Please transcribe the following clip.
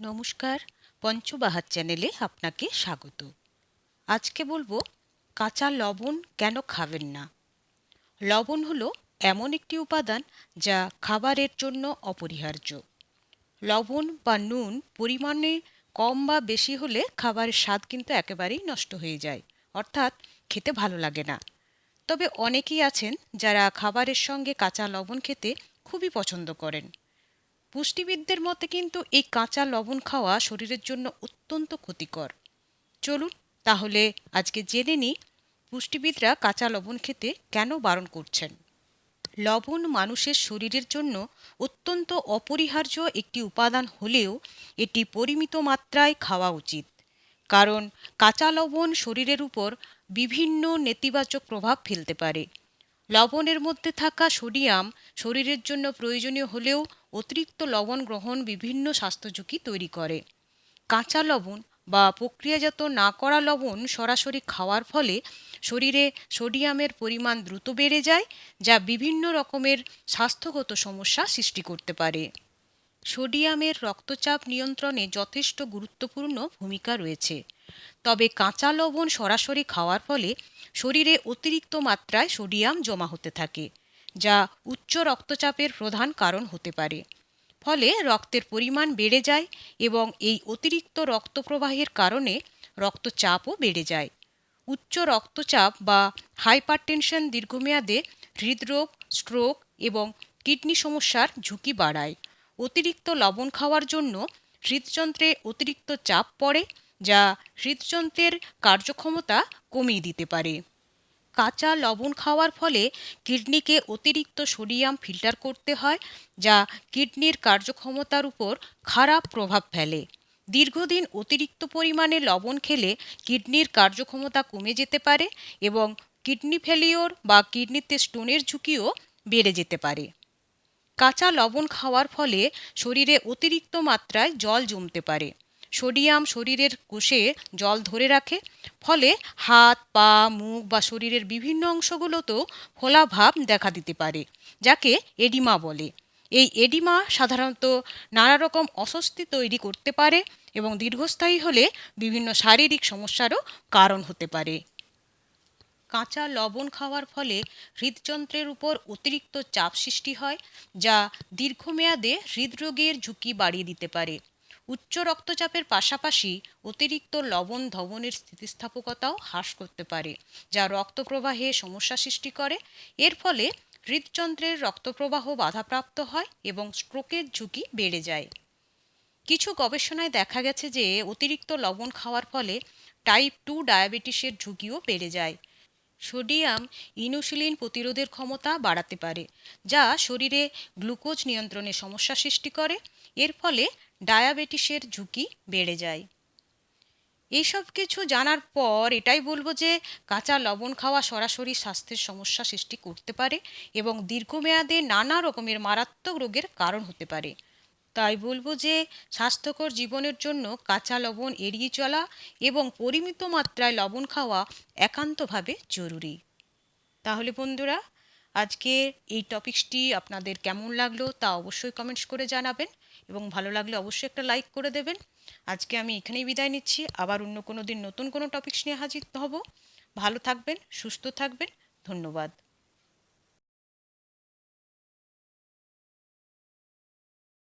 নমস্কার, পঞ্চবাহার চ্যানেলে আপনাকে স্বাগত। আজকে বলব, কাঁচা লবণ কেন খাবেন না? লবণ হলো এমন একটি উপাদান যা খাবারের জন্য অপরিহার্য। লবণ বা নুন পরিমাণে কম বা বেশি হলে খাবারের স্বাদ কিন্তু একেবারেই নষ্ট হয়ে যায়, অর্থাৎ খেতে ভালো লাগে না। তবে অনেকেই আছেন যারা খাবারের সঙ্গে কাঁচা লবণ খেতে খুবই পছন্দ করেন। পুষ্টিবিদদের মতে কিন্তু এই কাঁচা লবণ খাওয়া শরীরের জন্য অত্যন্ত ক্ষতিকর। চলুন তাহলে আজকে জেনে নিই পুষ্টিবিদরা কাঁচা লবণ খেতে কেন বারণ করছেন। লবণ মানুষের শরীরের জন্য অত্যন্ত অপরিহার্য একটি উপাদান হলেও এটি পরিমিত মাত্রায় খাওয়া উচিত। কারণ কাঁচা লবণ শরীরের উপর বিভিন্ন নেতিবাচক প্রভাব ফেলতে পারে। লবণের মধ্যে থাকা সোডিয়াম শরীরের জন্য প্রয়োজনীয় হলেও অতিরিক্ত লবণ গ্রহণ বিভিন্ন স্বাস্থ্য ঝুঁকি তৈরি করে। কাঁচা লবণ বা প্রক্রিয়াজাত না করা লবণ সরাসরি খাওয়ার ফলে শরীরে সোডিয়ামের পরিমাণ দ্রুত বেড়ে যায়, যা বিভিন্ন রকমের স্বাস্থ্যগত সমস্যা সৃষ্টি করতে পারে। সোডিয়ামের রক্তচাপ নিয়ন্ত্রণে যথেষ্ট গুরুত্বপূর্ণ ভূমিকা রয়েছে। তবে কাঁচা লবণ সরাসরি খাওয়ার ফলে শরীরে অতিরিক্ত মাত্রায় সোডিয়াম জমা হতে থাকে, যা উচ্চ রক্তচাপের প্রধান কারণ হতে পারে। ফলে রক্তের পরিমাণ বেড়ে যায় এবং এই অতিরিক্ত রক্ত প্রবাহের কারণে রক্তচাপও বেড়ে যায়। উচ্চ রক্তচাপ বা হাইপারটেনশন দীর্ঘমেয়াদে হৃদরোগ, স্ট্রোক এবং কিডনি সমস্যার ঝুঁকি বাড়ায়। অতিরিক্ত লবণ খাওয়ার জন্য হৃদযন্ত্রে অতিরিক্ত চাপ পড়ে, যা হৃদযন্ত্রের কার্যক্ষমতা কমিয়ে দিতে পারে। কাঁচা লবণ খাওয়ার ফলে কিডনিকে অতিরিক্ত সোডিয়াম ফিল্টার করতে হয়, যা কিডনির কার্যক্ষমতার উপর খারাপ প্রভাব ফেলে। দীর্ঘদিন অতিরিক্ত পরিমাণে লবণ খেলে কিডনির কার্যক্ষমতা কমে যেতে পারে এবং কিডনি ফেলিওর বা কিডনিতে স্টোনের ঝুঁকিও বেড়ে যেতে পারে। কাঁচা লবণ খাওয়ার ফলে শরীরে অতিরিক্ত মাত্রায় জল জমতে পারে। সোডিয়াম শরীরের কোষে জল ধরে রাখে, ফলে হাত, পা, মুখ বা শরীরের বিভিন্ন অংশগুলোতেও ফোলা ভাব দেখা দিতে পারে, যাকে এডিমা বলে। এই এডিমা সাধারণত নানা রকম অস্বস্তি তৈরি করতে পারে এবং দীর্ঘস্থায়ী হলে বিভিন্ন শারীরিক সমস্যারও কারণ হতে পারে। কাঁচা লবণ খাওয়ার ফলে হৃদযন্ত্রের উপর অতিরিক্ত চাপ সৃষ্টি হয়, যা দীর্ঘমেয়াদে হৃদরোগের ঝুঁকি বাড়িয়ে দিতে পারে। উচ্চ রক্তচাপের পাশাপাশি অতিরিক্ত লবণ ধবনের স্থিতিস্থাপকতাও হ্রাস করতে পারে, যা রক্ত প্রবাহে সমস্যা সৃষ্টি করে। এর ফলে হৃদযন্ত্রের রক্তপ্রবাহ বাধাপ্রাপ্ত হয় এবং স্ট্রোকের ঝুঁকি বেড়ে যায়। কিছু গবেষণায় দেখা গেছে যে অতিরিক্ত লবণ খাওয়ার ফলে টাইপ টু ডায়াবেটিসের ঝুঁকিও বেড়ে যায়। সোডিয়াম ইনসুলিন প্রতিরোধের ক্ষমতা বাড়াতে পারে, যা শরীরে গ্লুকোজ নিয়ন্ত্রণে সমস্যা সৃষ্টি করে। এর ফলে ডায়াবেটিসের ঝুঁকি বেড়ে যায়। এইসব কিছু জানার পর এটাই বলব যে, কাঁচা লবণ খাওয়া সরাসরি স্বাস্থ্যের সমস্যা সৃষ্টি করতে পারে এবং দীর্ঘমেয়াদে নানা রকমের মারাত্মক রোগের কারণ হতে পারে। তাই বলব যে স্বাস্থ্যকর জীবনের জন্য কাঁচা লবণ এড়িয়ে চলা এবং পরিমিত মাত্রায় লবণ খাওয়া একান্তভাবে জরুরি। তাহলে বন্ধুরা আজকে এই টপিকসটি আপনাদের কেমন লাগল তা অবশ্যই কমেন্টস করে জানাবেন এবং ভালো লাগলে অবশ্যই একটা লাইক করে দেবেন। আজকে আমি এখানেই বিদায় নিচ্ছি। আবার অন্য কোনো দিন নতুন কোনো টপিকস নিয়ে হাজির হব। ভালো থাকবেন, সুস্থ থাকবেন। ধন্যবাদ।